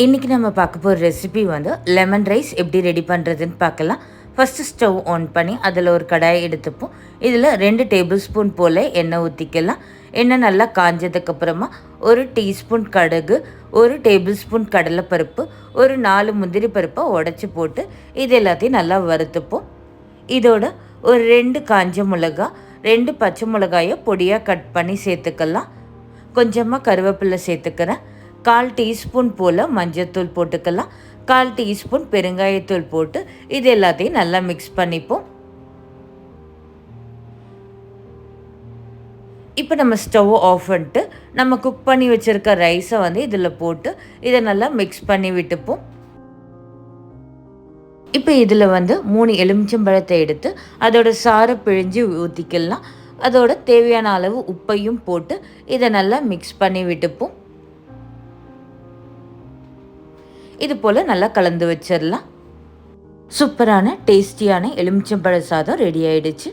இன்றைக்கி நம்ம பார்க்க போகிற ரெசிபி வந்து லெமன் ரைஸ் எப்படி ரெடி பண்ணுறதுன்னு பார்க்கலாம். ஃபஸ்ட்டு ஸ்டவ் ஆன் பண்ணி அதில் ஒரு கடாயை எடுத்துப்போம். இதில் ரெண்டு டேபிள் ஸ்பூன் போல் எண்ணெய் ஊற்றிக்கலாம் எண்ணெய் நல்லா காஞ்சதுக்கப்புறமா ஒரு டீஸ்பூன் கடுகு ஒரு டேபிள் ஸ்பூன் கடலைப்பருப்பு ஒரு நாலு முந்திரி பருப்பை உடச்சி போட்டு இது எல்லாத்தையும் நல்லா வறுத்துப்போம். இதோட ஒரு ரெண்டு காஞ்ச மிளகா ரெண்டு பச்சை மிளகாயை பொடியாக கட் பண்ணி சேர்த்துக்கலாம். கொஞ்சமாக கருவேப்பிலை சேர்த்துக்கிறேன். கால் டீஸ்பூன் போல் மஞ்சத்தூள் போட்டுக்கலாம். கால் டீஸ்பூன் பெருங்காயத்தூள் போட்டு இது எல்லாத்தையும் நல்லா மிக்ஸ் பண்ணிப்போம். இப்போ நம்ம ஸ்டவ் ஆஃப் பண்ணிட்டு நம்ம குக் பண்ணி வச்சுருக்க ரைஸை வந்து இதில் போட்டு இதை நல்லா மிக்ஸ் பண்ணி விட்டுப்போம். இப்போ இதில் வந்து மூணு எலுமிச்சம்பழத்தை எடுத்து அதோட சாரை பிழிஞ்சு ஊற்றிக்கலாம் அதோட தேவையான அளவு உப்பையும் போட்டு இதை நல்லா மிக்ஸ் பண்ணி விட்டுப்போம். இது போல் நல்லா கலந்து வச்சிடலாம். சூப்பரான டேஸ்டியான எலுமிச்சம்பழ சாதம் ரெடி ஆயிடுச்சு.